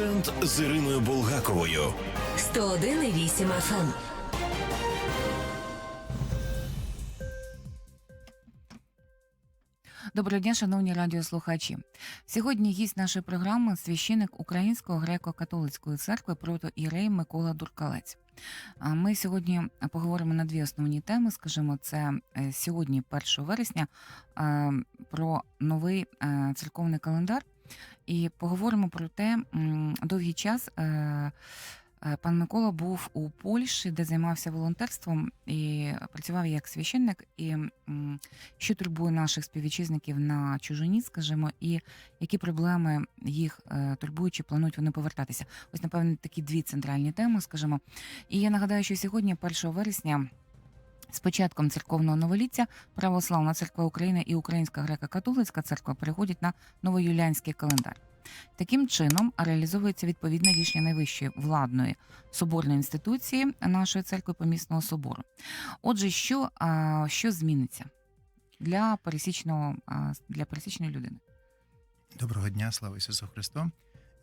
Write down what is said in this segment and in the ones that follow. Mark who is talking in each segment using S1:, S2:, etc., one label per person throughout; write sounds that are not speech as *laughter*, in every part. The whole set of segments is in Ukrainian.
S1: Акцент з Іриною Булгаковою.
S2: 101,8 FM.
S3: Доброго дня, шановні радіослухачі. Сьогодні гість нашої програми священик Української греко-католицької церкви протоірей Микола Дуркалець. Ми сьогодні поговоримо на дві основні теми. Скажімо, це е, сьогодні, 1 вересня, е, про новий е, церковний календар. І поговоримо про те, довгий час е, е, пан Микола був у Польщі, де займався волонтерством і працював як священник. І що турбує наших співвітчизників на чужині, скажімо, і які проблеми їх е, турбують, чи планують вони повертатися. Ось, напевно, такі дві центральні теми, скажімо. І я нагадаю, що сьогодні, 1 вересня. З початком церковного новоліття Православна церква України і Українська греко-католицька церква переходять на новоюліанський календар. Таким чином реалізовується відповідне рішення найвищої владної соборної інституції нашої церкви помісного собору. Отже, що, що зміниться для пересічного для пересічної людини?
S4: Доброго дня, слава Ісусу Христу.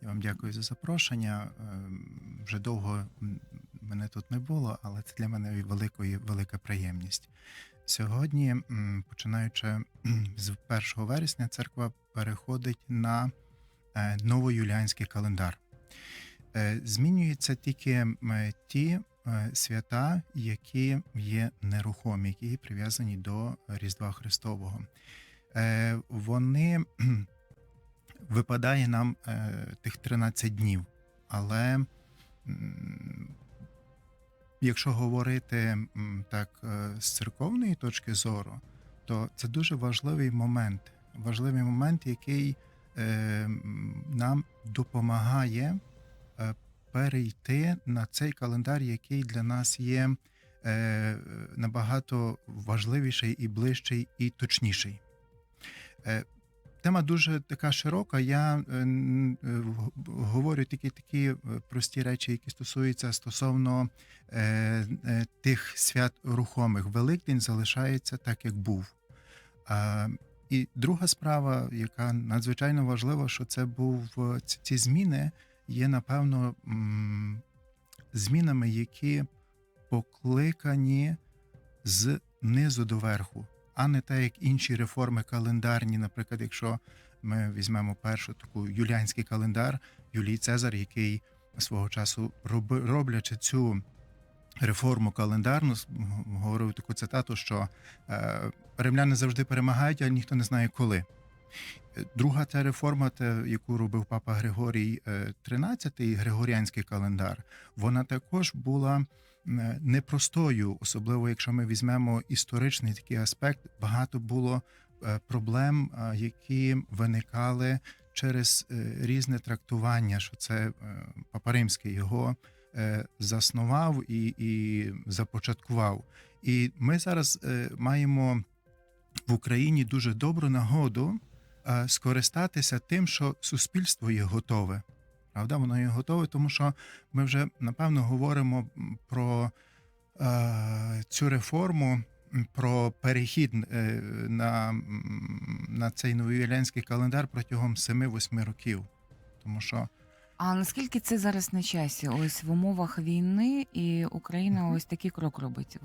S4: Я вам дякую за запрошення. Ем, Вже довго мене тут не було, але це для мене великої, велика приємність. Сьогодні, починаючи з 1 вересня, церква переходить на е, новоюліанський календар. Е, Змінюються тільки ті е, свята, які є нерухомі, які прив'язані до Різдва Христового. Вони випадає нам тих 13 днів. Але якщо говорити так е, з церковної точки зору, то це дуже важливий момент. Важливий момент, який е, нам допомагає е, перейти на цей календар, який для нас є набагато важливіший і ближчий, і точніший. Тема дуже така широка. Я е, е, говорю тільки такі е, прості речі, які стосуються стосовно тих свят рухомих. Великдень залишається так, як був. І друга справа, яка надзвичайно важлива, що це був ці зміни, є напевно змінами, які покликані з низу до верху а не так, як інші реформи календарні. Наприклад, якщо ми візьмемо першу таку юліанський календар, Юлій Цезар, який свого часу роблячи цю реформу календарну, говорив таку цитату, що е, римляни завжди перемагають, а ніхто не знає коли. Е, Друга ця реформа, те, яку робив папа Григорій е, XIII, Григоріанський календар, вона також була е, непростою, особливо якщо ми візьмемо історичний такий аспект. Багато було е, проблем, е, які виникали через е, різне трактування, що це е, папа Римський його е, заснував і, і започаткував. І ми зараз е, маємо в Україні дуже добру нагоду е, скористатися тим, що суспільство є готове. Правда, воно є готове, тому що ми вже напевно говоримо про е, цю реформу, про перехід е, на, на цей новоюліанський календар протягом 7-8 років. Тому що
S3: А наскільки це зараз на часі? Ось в умовах війни і Україна ось такий крок робить.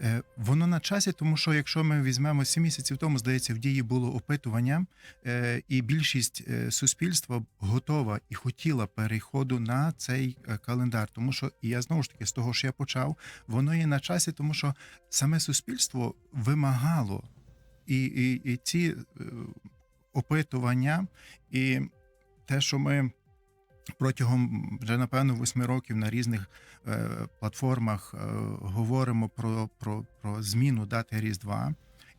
S4: Е, Воно на часі, тому що якщо ми візьмемо 7 місяців тому, здається, в дії було опитування, е, і більшість е, суспільства готова і хотіла переходу на цей календар. Тому що і я знову ж таки з того, що я почав, воно є на часі, тому що саме суспільство вимагало і, і, і ці опитування, і те, що ми. Протягом вже напевно восьми років на різних е, платформах е, говоримо про, про, про зміну дати Різдва.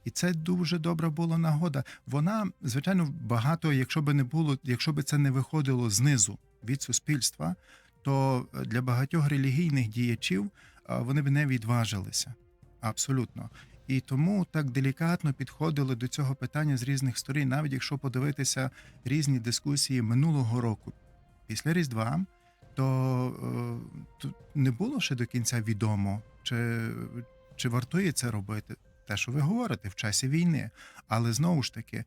S4: І це дуже добра була нагода. Вона, звичайно, багато, якщо би не було, якщо би це не виходило знизу від суспільства, то для багатьох релігійних діячів е, вони б не відважилися. Абсолютно. І тому так делікатно підходили до цього питання з різних сторін, навіть якщо подивитися різні дискусії минулого року після Різдва, то е, тут не було ще до кінця відомо, чи, чи вартує це робити. Те, що ви говорите в часі війни. Але знову ж таки,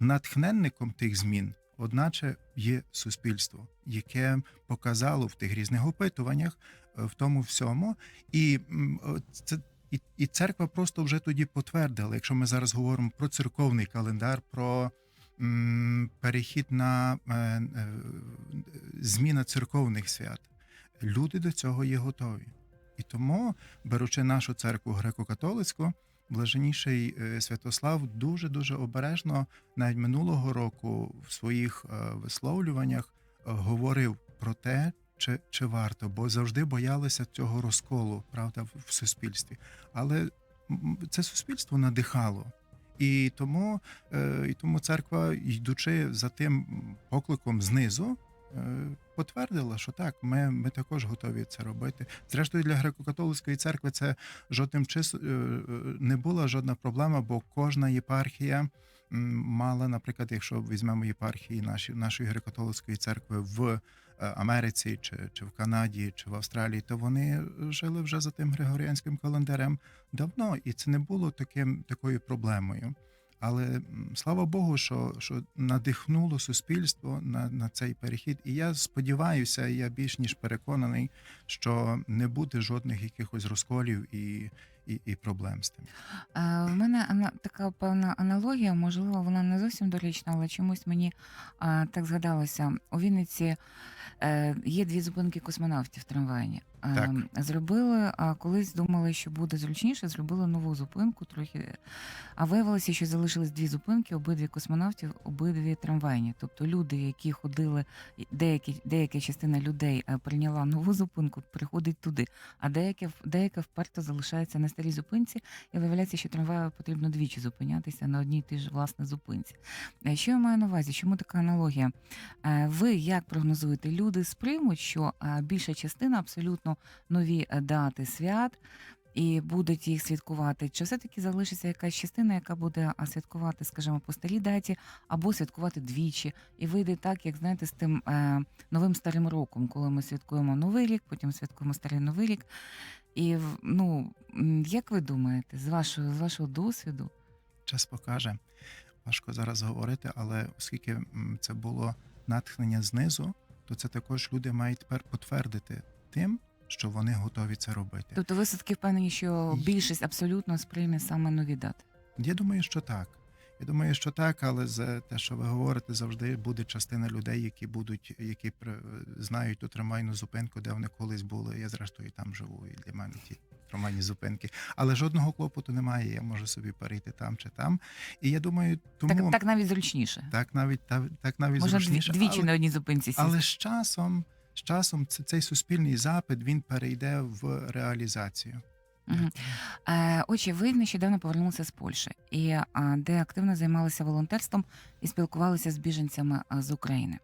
S4: натхненником тих змін одначе є суспільство, яке показало в тих різних опитуваннях, е, в тому всьому, і це. І, і церква просто вже тоді потвердила, якщо ми зараз говоримо про церковний календар, про перехід на е, е, зміна церковних свят. Люди до цього є готові. І тому, беручи нашу церкву греко-католицьку, блаженніший е, Святослав дуже дуже обережно, навіть минулого року, в своїх висловлюваннях говорив про те, чи, чи варто, бо завжди боялися цього розколу, правда, в суспільстві. Але це суспільство надихало. І тому, е, і тому церква, йдучи за тим покликом знизу, е, потвердила, що так, ми, ми також готові це робити. Зрештою, для греко-католицької церкви це жодним чис... е, не була жодна проблема, бо кожна єпархія мала, наприклад, якщо візьмемо єпархії наші, нашої греко-католицької церкви в Америці, чи, чи в Канаді, чи в Австралії, то вони жили вже за тим григоріанським календарем давно, і це не було таким такою проблемою. Але слава Богу, що, що надихнуло суспільство на, на цей перехід. І я сподіваюся, я більш ніж переконаний, що не буде жодних якихось розколів і, і, і проблем з тим.
S3: Е, В мене ана- така певна аналогія, можливо, вона не зовсім доречна, але чомусь мені а, так згадалося. У Вінниці е, є дві зупинки космонавтів трамвайні. Е,
S4: Так.
S3: Зробили, а колись думали, що буде зручніше, зробили нову зупинку трохи. А виявилося, що залишились дві зупинки, обидві космонавтів, обидві трамвайні. Тобто люди, які ходили, деякі, деяка частина людей е, прийняла нову зупинку, приходить туди, а деяке, деяке вперто залишається на старій зупинці, і виявляється, що трамваю потрібно двічі зупинятися на одній тій ж власне зупинці. Е, Що я маю на увазі? Чому така аналогія? Е, Ви як прогнозуєте? Люди сприймуть, що е, більша частина абсолютно нові дати свят. І будуть їх святкувати, чи все-таки залишиться якась частина, яка буде святкувати, скажімо, по старій даті, або святкувати двічі, і вийде так, як знаєте, з тим е, новим старим роком, коли ми святкуємо новий рік, потім святкуємо старий новий рік. І ну як ви думаєте, з вашого з вашого досвіду?
S4: Час покаже. Важко зараз говорити, але оскільки це було натхнення знизу, то це також люди мають тепер потвердити тим, що вони готові це робити.
S3: Тобто ви все-таки впевнені, що більшість абсолютно сприйме саме нові дати?
S4: Я думаю, що так. Я думаю, що так, але за те, що ви говорите, завжди буде частина людей, які будуть, які знають ту трамвайну зупинку, де вони колись були. Я зрештою там живу, і для мене ті трамвайні зупинки. Але жодного клопоту немає. Я можу собі перейти там чи там. І я думаю, тому
S3: Так, так навіть зручніше.
S4: так навіть та так навіть
S3: Можна
S4: зручніше.
S3: двічі
S4: але,
S3: на одній зупинці сісти.
S4: але з часом, з часом цей суспільний запит він перейде в реалізацію.
S3: Мгм. Е, Отже, ви нещодавно повернулися з Польщі, і а, де активно займалися волонтерством і спілкувалися з біженцями а, з України.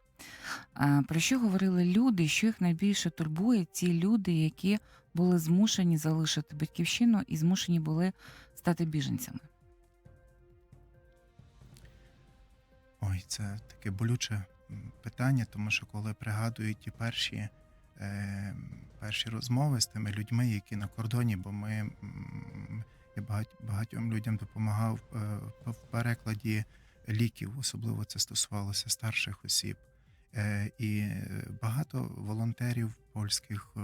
S3: Е, Про що говорили люди? Що їх найбільше турбує? Ті люди, які були змушені залишити батьківщину і змушені були стати біженцями.
S4: Ой, це таке болюче питання, тому що коли пригадую ті перші, е, перші розмови з тими людьми, які на кордоні, бо ми я багать, багатьом людям допомагав е, в перекладі ліків, особливо це стосувалося старших осіб. Е, і багато волонтерів польських е,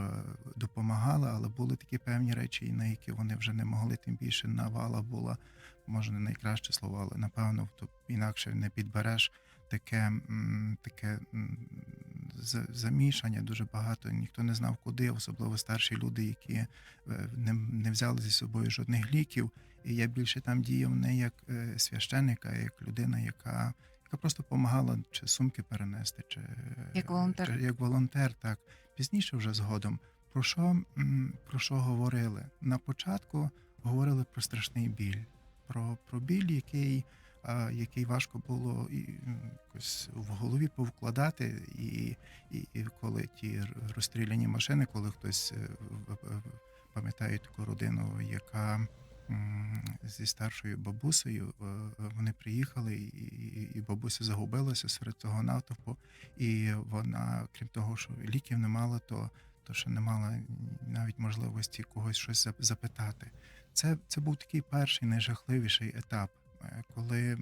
S4: допомагали, але були такі певні речі, на які вони вже не могли, тим більше навала була може не найкраще слово, але напевно то інакше не підбереш таке, таке замішання дуже багато. Ніхто не знав, куди, особливо старші люди, які е, не, не взяли зі собою жодних ліків. І я більше там діяв не як е, священник, а як людина, яка, яка просто допомагала чи сумки перенести, чи
S3: Як волонтер.
S4: чи як волонтер, так пізніше вже згодом. Про що, про що говорили? На початку говорили про страшний біль, про, про біль, який, який важко було якось в голові повкладати, і, і, і коли ті розстріляні машини, коли хтось е, пам'ятає таку родину, яка зі старшою бабусею е, вони приїхали, і, бабуся загубилася серед цього натовпу, і вона, крім того, що ліків не мала, то, то ще не мала навіть можливості когось щось запитати. Це, це був такий перший найжахливіший етап. Е, коли,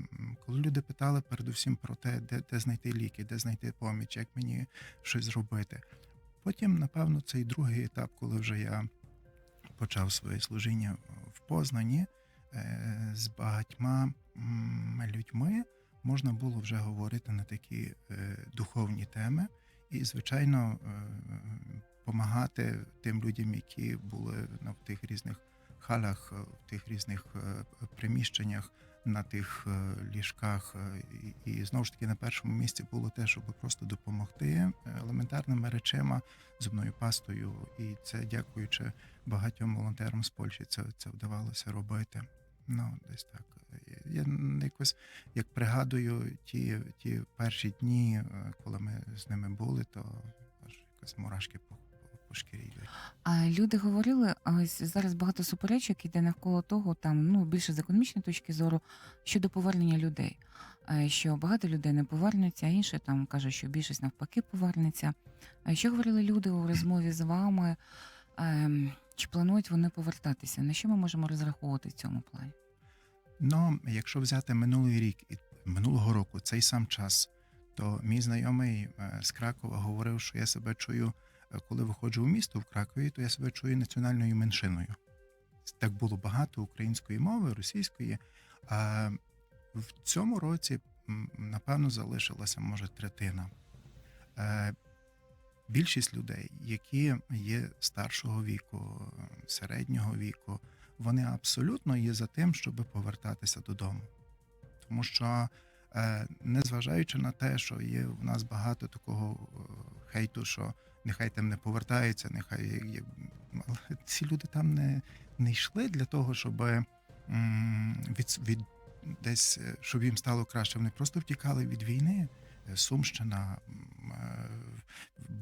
S4: коли люди питали передусім про те, де, де знайти ліки, де знайти поміч, як мені щось зробити. Потім, напевно, цей другий етап, коли вже я почав своє служіння в Познані е, з багатьма людьми, можна було вже говорити на такі е, духовні теми, і, звичайно, допомагати тим людям, які були на тих різних халях, в тих різних приміщеннях, на тих е, ліжках. е, І, і знову ж таки на першому місці було те, щоб просто допомогти елементарними речима, зубною пастою. І це дякуючи багатьом волонтерам з Польщі, це, це вдавалося робити. Ну, десь так. Я якось як пригадую ті, ті перші дні, е, коли ми з ними були, то аж якось мурашки по, по, шкірі.
S3: А люди говорили, а ось зараз багато суперечок іде навколо того, там ну більше з економічної точки зору щодо повернення людей. Е, Що багато людей не повернуться, а інші там кажуть, що більшість навпаки повернеться. Що говорили люди у розмові з вами? Ем, Чи планують вони повертатися? На що ми можемо розраховувати в цьому плані?
S4: Ну, якщо взяти минулий рік і минулого року цей сам час, то мій знайомий е, з Кракова говорив, що я себе чую, коли виходжу у місто в Кракові, то я себе чую національною меншиною. Так було багато української мови, російської. А в цьому році, напевно, залишилася може третина. Е, Більшість людей, які є старшого віку, середнього віку, вони абсолютно є за тим, щоб повертатися додому. Тому що, е, незважаючи на те, що є в нас багато такого е, хейту, що нехай там не повертаються, нехай є- але ці люди там не, не йшли для того, щоб від, від десь е, щоб їм стало краще. Вони просто втікали від війни. Е, Сумщина, е,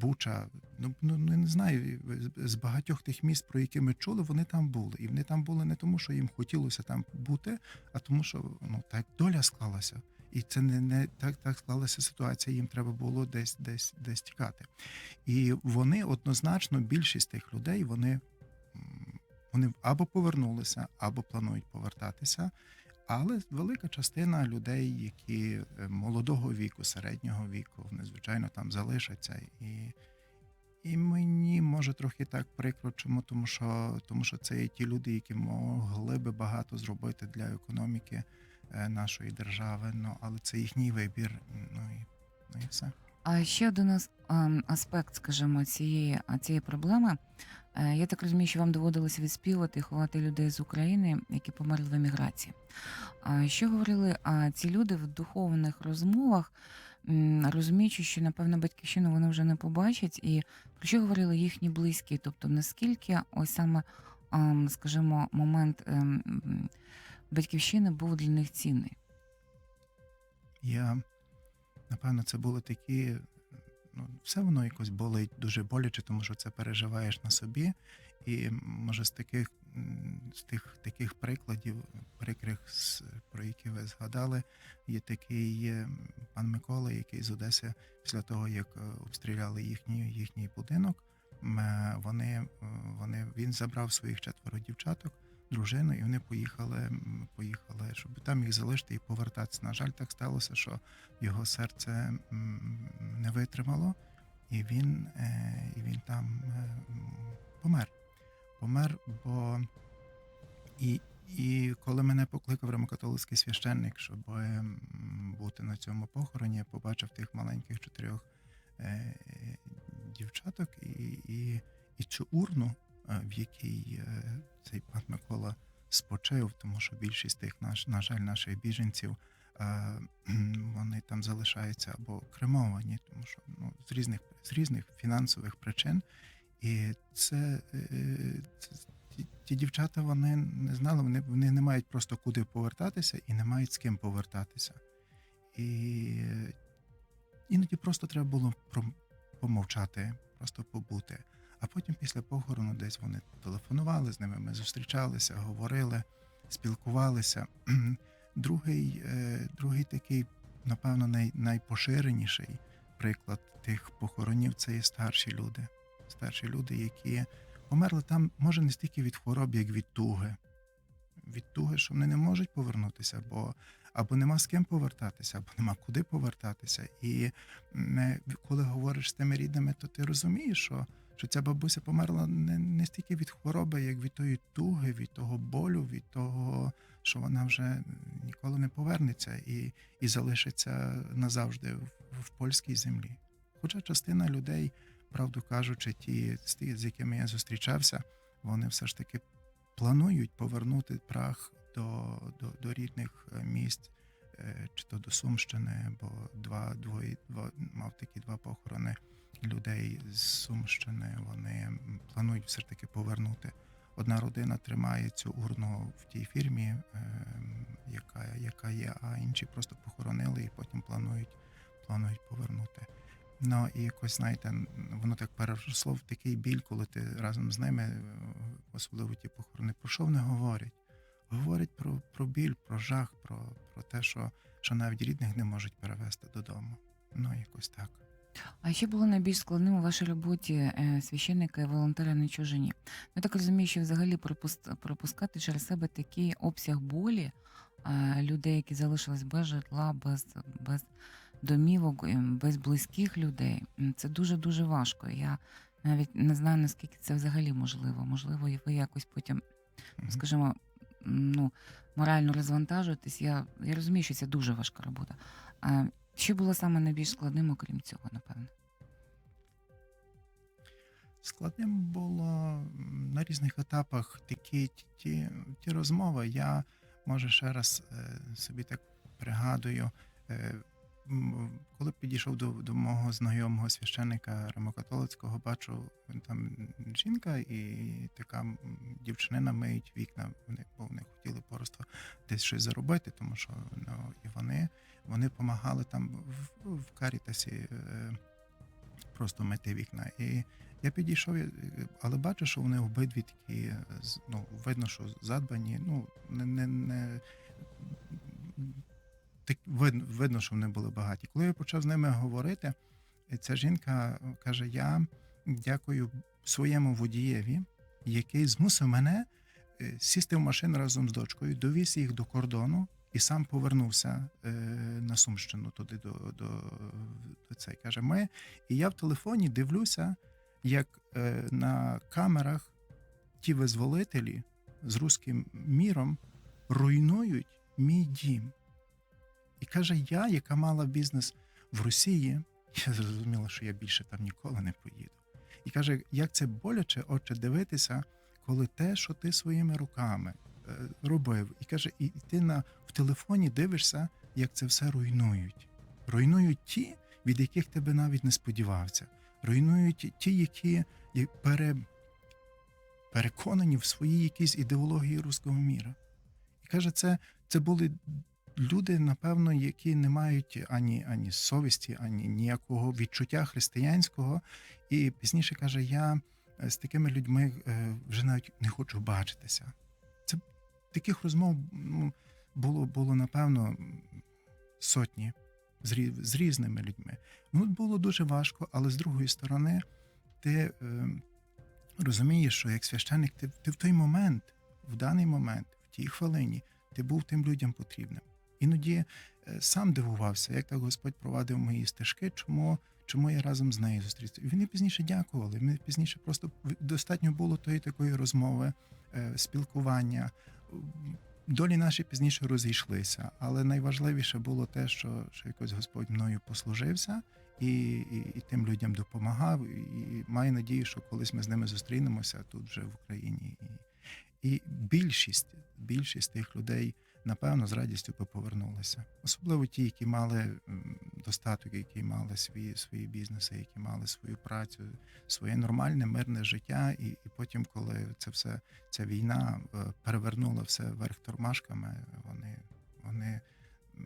S4: Буча, ну, ну ну, не знаю, з багатьох тих міст, про які ми чули, вони там були. І вони там були не тому, що їм хотілося там бути, а тому, що ну так доля склалася. І це не, не так, так склалася ситуація. Їм треба було десь десь десь тікати. І вони однозначно, більшість тих людей, вони, вони або повернулися, або планують повертатися. Але велика частина людей, які е, молодого віку, середнього віку, вони звичайно там залишаться. І, і мені може трохи так прикро, чому тому, що тому що це є ті люди, які могли би багато зробити для економіки нашої держави. Ну але це їхній вибір. Ну і, ну і все.
S3: А ще один ем, аспект, скажімо, цієї, цієї проблеми. Е, Я так розумію, що вам доводилося відспівати і ховати людей з України, які померли в еміграції. Що говорили ці люди в духовних розмовах, розуміючи, що напевно батьківщину вони вже не побачать, і про що говорили їхні близькі? Тобто, наскільки ось саме, ем, скажімо, момент батьківщини був для них цінний?
S4: Я напевно, це були такі. Ну, все воно якось болить дуже боляче, тому що це переживаєш на собі. І може з таких з тих таких прикладів, прикрих, про які ви згадали, є такий пан Микола, який з Одеси, після того як е, обстріляли їхній їхній будинок. е, Вони, е, вони він забрав своїх четверо дівчаток, дружину, і вони поїхали, поїхали, щоб там їх залишити і повертатися. На жаль, так сталося, що його серце не витримало, і він, е, і він там е, помер. Помер, бо і, і коли мене покликав римокатолицький священник, щоб бути на цьому похороні, я побачив тих маленьких чотирьох е, дівчаток і, і, і цю урну, в якій е, цей пан Микола спочив, тому що більшість тих, наш, на жаль, наших біженців е, *clears throat* вони там залишаються або кремовані, тому що ну, з різних з різних фінансових причин. І це, е, це ті, ті дівчата вони не знали, вони, вони не мають просто куди повертатися і не мають з ким повертатися. І е, іноді просто треба було помовчати, просто побути. А потім після похорону десь вони телефонували з ними, ми зустрічалися, говорили, спілкувалися. *clears throat* Другий, е, другий такий, напевно, най, найпоширеніший приклад тих похоронів це є старші люди. Старші люди, які померли там, може, не стільки від хвороб, як від туги. від туги, що вони не можуть повернутися, бо або нема з ким повертатися, або нема куди повертатися. І не, коли говориш з тими рідними, то ти розумієш, що, що ця бабуся померла не, не стільки від хвороби, як від тої туги, від того болю, від того, що вона вже ніколи не повернеться і, і залишиться назавжди в, в польській землі. Хоча частина людей, правду кажучи, ті, з якими я зустрічався, вони все ж таки планують повернути прах до, до, до рідних е, місць, е, чи то до Сумщини, бо два, двоє, два, мав такі два похорони людей з Сумщини. Вони планують все ж таки повернути. Одна родина тримає цю урну в тій фірмі, е, яка, яка є, а інші просто похоронили і потім планують, планують повернути. Ну і якось, знаєте, воно так переросло в такий біль, коли ти разом з ними, особливо ті похорони, про що вони говорять? Говорять про, про біль, про жах, про, про те, що, що навіть рідних не можуть перевезти додому. Ну, якось так.
S3: А що було найбільш складним у вашій роботі е, священника і волонтера на чужині? Я так розумію, що взагалі пропус- пропускати через себе такий обсяг болі людей, які залишились без житла, без, без домівок, е, без близьких людей. Це дуже дуже важко. Я навіть не знаю наскільки це взагалі можливо. Можливо, і ви якось потім, скажімо, ну, морально розвантажуєтесь. Я, я розумію, що це дуже важка робота. Що було саме найбільш складним, окрім цього, напевно?
S4: Складним було на різних етапах такі ті, ті, розмови. Я може ще раз е, собі так пригадую, е, коли підійшов до, до мого знайомого священника римокатолицького, бачу там жінка і така дівчинина миють вікна. Вони бо вони хотіли просто десь щось заробити, тому що ну, і вони, вони допомагали там в, в карітасі. Е, Просто мити вікна. І я підійшов, але бачу, що вони обидві такі, ну, видно, що задбані, ну, не, не, не так, видно, видно, що вони були багаті. Коли я почав з ними говорити, ця жінка каже: Я дякую своєму водієві, який змусив мене е, сісти в машину разом з дочкою, довіз їх до кордону і сам повернувся е, на Сумщину туди до, до, до цей. Каже, ми і я в телефоні дивлюся, як е, на камерах ті визволителі з руським міром руйнують мій дім. І каже, я, яка мала бізнес в Росії, *laughs* я зрозуміла, що я більше там ніколи не поїду. І каже, як це боляче, отче, дивитися, коли те, що ти своїми руками е, робив, і каже, і ти на в телефоні дивишся, як це все руйнують. Руйнують ті, від яких тебе навіть не сподівався. Руйнують ті, які пере, переконані в своїй якійсь ідеології руського міра. І каже, це, це були люди, напевно, які не мають ані, ані совісті, ані ніякого відчуття християнського. І пізніше каже: я е, з такими людьми е, вже навіть не хочу бачитися. Це таких розмов ну, було, було напевно, сотні з, різними людьми. Ну, було дуже важко, але з другої сторони, ти е, розумієш, що як священник, ти, ти в той момент, в даний момент, в тій хвилині, ти був тим людям потрібним. Іноді е, сам дивувався, як так Господь провадив мої стежки, чому, чому я разом з нею зустрівся. І вони пізніше дякували. Ми пізніше просто достатньо було тої такої розмови, е, спілкування. Долі наші пізніше розійшлися, але найважливіше було те, що, що якось Господь мною послужився і, і, і тим людям допомагав. І маю надію, що колись ми з ними зустрінемося тут вже в Україні. І, і більшість, більшість тих людей, напевно, з радістю би повернулися. Особливо ті, які мали достаток, які мали свої, свої бізнеси, які мали свою працю, своє нормальне, мирне життя. І, і потім, коли це все, ця війна е, перевернула все вверх тормашками, вони, вони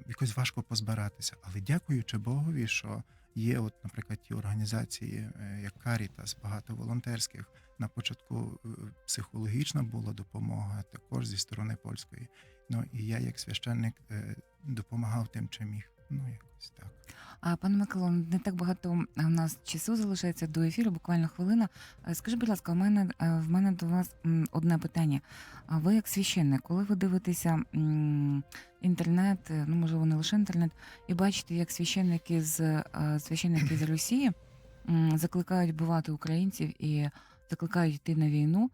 S4: якось важко позбиратися. Але дякуючи Богові, що є, от, наприклад, ті організації, е, як Карітас, багато волонтерських. На початку е, психологічна була допомога також зі сторони польської. Ну і я, як священник, е, допомагав тим, чим міг. Ну, якось так.
S3: А пане Миколо, не так багато в нас часу залишається до ефіру, буквально хвилина. Е, Скажіть, будь ласка, у мене е, в мене до вас одне питання. А ви як священник, коли ви дивитеся інтернет, ну можливо, не лише інтернет, і бачите, як священники з священники з Росії закликають бувати українців і закликають йти на війну.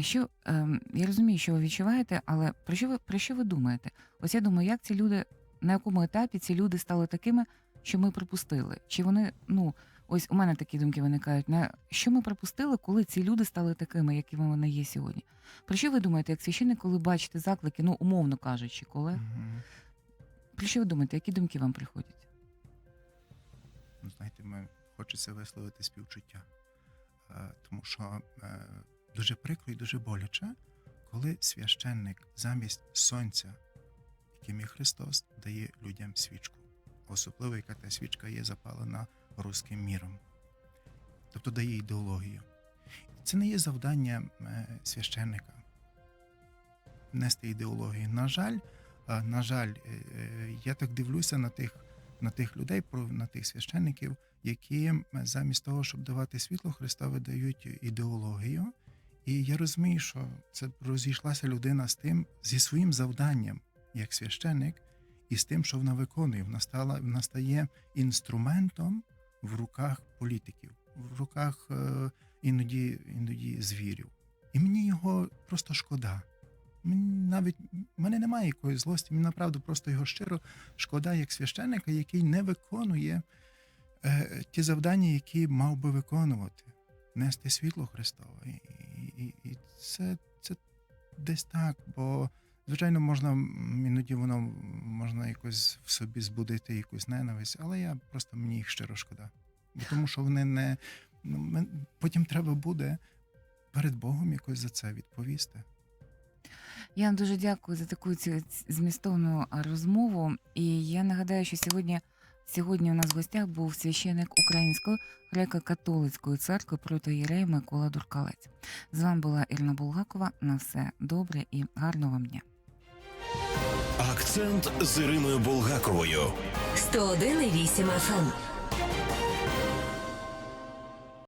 S3: Що ем, я розумію, що ви відчуваєте, але про що ви про що ви думаєте? Ось я думаю, як ці люди, на якому етапі ці люди стали такими, що ми пропустили? Чи вони, ну ось у мене такі думки виникають. На що ми пропустили, коли ці люди стали такими, якими вони є сьогодні? Про що ви думаєте, як священник, коли бачите заклики, ну умовно кажучи, колег?
S4: Мгм.
S3: Про що ви думаєте, які думки вам приходять?
S4: Ну, знаєте, ми хочеться висловити співчуття. Е, Тому що е, дуже прикро і дуже боляче, коли священник замість сонця, яким є Христос, дає людям свічку. Особливо, яка та свічка є запалена руським міром. Тобто дає ідеологію. Це не є завдання е, священника нести ідеологію. На жаль, е, на жаль, е, я так дивлюся на тих на тих людей, на тих священників, які замість того, щоб давати світло Христове, дають ідеологію. І я розумію, що це розійшлася людина з тим, зі своїм завданням як священник, і з тим, що вона виконує. Вона стала вона стає інструментом в руках політиків, в руках е, іноді, іноді звірів. І мені його просто шкода. Мені навіть мене немає якоїсь злості, мені направду просто його щиро шкода як священника, який не виконує е, ті завдання, які мав би виконувати, нести світло Христове. І, і, і це, це десь так, бо звичайно можна іноді воно можна якось в собі збудити якусь ненависть, але я просто мені їх щиро шкода. Бо тому що вони не ну, потім треба буде перед Богом якось за це відповісти.
S3: Я вам дуже дякую за таку змістовну розмову. І я нагадаю, що сьогодні, сьогодні у нас в гостях був священик Української греко-католицької церкви протоєрей Микола Дуркалець. З вами була Ірина Булгакова. На все добре і гарного вам дня.
S1: Акцент з Іриною Болгаковою.
S2: 101,8 FM.